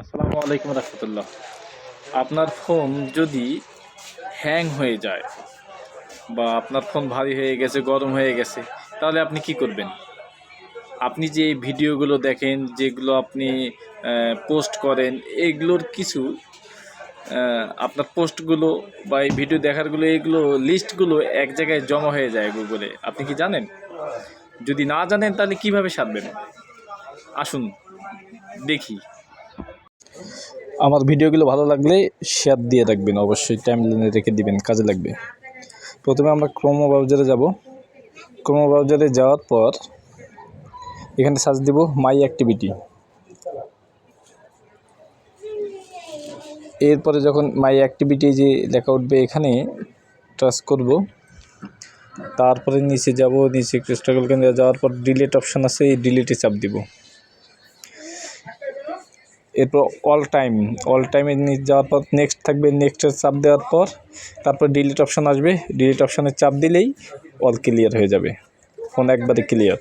আসসালামু আলাইকুম রহমতুল্লাহ। আপনার ফোন যদি হ্যাং হয়ে যায় বা আপনার ফোন ভারী হয়ে গেছে, গরম হয়ে গেছে, তাহলে আপনি কি করবেন? আপনি যে ভিডিওগুলো দেখেন, যেগুলো আপনি পোস্ট করেন, এগুলোর কিছু আপনার পোস্টগুলো বা এই ভিডিও দেখারগুলো, এগুলো লিস্টগুলো এক জায়গায় জমা হয়ে যায় গুগলে। আপনি কি জানেন? যদি না জানেন, তাহলে কীভাবে সারবেন? আসুন, দেখি। আমার ভিডিওগুলো ভালো লাগলে শেয়ার দিয়ে রাখবেন। অবশ্যই টাইম লাইনে রেখে দিবেন, কাজে লাগবে। প্রথমে আমরা ক্রোমো ব্রাউজারে যাব। ক্রোমো ব্রাউজারে যাওয়ার পর এখানে সার্চ দিব মাই অ্যাক্টিভিটি এরপরে যখন মাই অ্যাক্টিভিটি যে লেখা উঠবে এখানে টাচ করব। তারপরে নিচে যাব, নিচে স্ট্রাগল কেন্দ্রে যাওয়ার পর ডিলিট অপশান আছে, এই ডিলিটে চাপ দিব। এরপর অল টাইম অল টাইমে যাওয়ার পর নেক্সট থাকবে নেক্সটের চাপ দেওয়ার পর তারপর ডিলিট অপশান আসবে ডিলিট অপশানে চাপ দিলেই অল ক্লিয়ার হয়ে যাবে। ফোন একবারে ক্লিয়ার